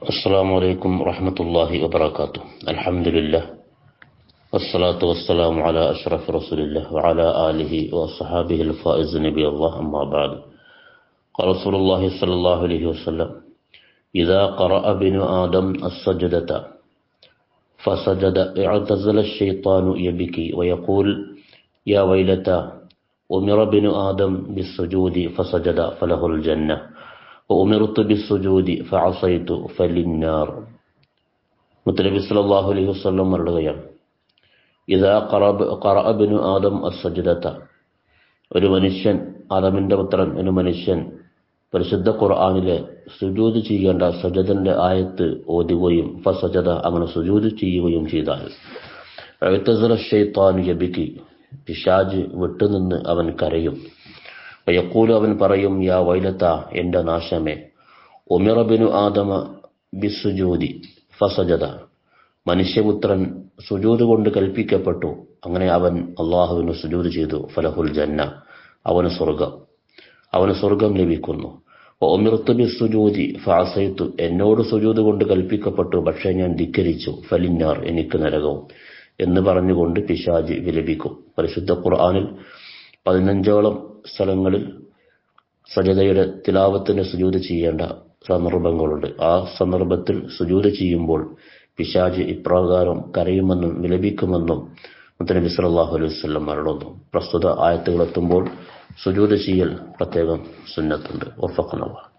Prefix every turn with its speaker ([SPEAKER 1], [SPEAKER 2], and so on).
[SPEAKER 1] السلام عليكم ورحمة الله وبركاته. الحمد لله. والصلاة والسلام على أشرف رسول الله وعلى آله وصحابه الفائز نبي الله أما بعد. قال رسول الله صلى الله عليه وسلم إذا قرأ ابن آدم السجدة فسجد اعتزل الشيطان يبكي ويقول يا ويلتى أمر ابن آدم بالسجود فسجد فله الجنة. ഉമിർത്ത് സല്ലല്ലാഹു അലൈഹി വസല്ലം ഒരു മനുഷ്യൻ ആദമിന്റെ പുത്രൻ ഒരു മനുഷ്യൻ പരിശുദ്ധ ഖുർആാനിലെ സുജൂദ് ചെയ്യേണ്ട സജദന്റെ ആയത്ത് ഓതുകയും ഫസജത അങ്ങനെ സുജൂദ് ചെയ്യുകയും ചെയ്താൽ ഷെയ്ത്താൻ യബിക്ക് പിശാജ് വിട്ടുനിന്ന് അവൻ കരയും. വയക്കൂലു അവൻ പറയും യാ വൈലത്ത എന്റെ നാശമേ. ഒമിറബിനു ആദമ ബിസുജൂതി ഫസജത മനുഷ്യപുത്രൻ സുജൂത് കൊണ്ട് കൽപ്പിക്കപ്പെട്ടു. അങ്ങനെ അവൻ അള്ളാഹുവിന് സുജൂത് ചെയ്തു ഫലഹുൽ ജന്ന. അവന് സ്വർഗം. അവന് സ്വർഗം ലഭിക്കുന്നു. ഒമിർത്തു ബിസുജൂതി ഫാസൈത്തു എന്നോട് സുജൂത് കൊണ്ട് കൽപ്പിക്കപ്പെട്ടു പക്ഷേ ഞാൻ ധിക്കരിച്ചു. ഫലിന്നാർ എനിക്ക് നരകവും. എന്ന് പറഞ്ഞുകൊണ്ട് പിശാജ് വിലപിക്കും. പരിശുദ്ധ ഖുർആാനിൽ പതിനഞ്ചോളം സ്ഥലങ്ങളിൽ സജതയുടെ തിലാവത്തിന് സുജൂത് ചെയ്യേണ്ട സന്ദർഭങ്ങളുണ്ട്. ആ സന്ദർഭത്തിൽ സുജൂത് ചെയ്യുമ്പോൾ പിശാജ് ഇപ്രകാരം കരയുമെന്നും വിലപിക്കുമെന്നും മുത്തനബി സലാഹു അലൈഹി വസല്ലം മരണന്നു പ്രസ്തുത ആയത്തുകളെത്തുമ്പോൾ സുജൂത് ചെയ്യൽ പ്രത്യേകം സുന്നത്തുണ്ട്. ഒഫക്കണവ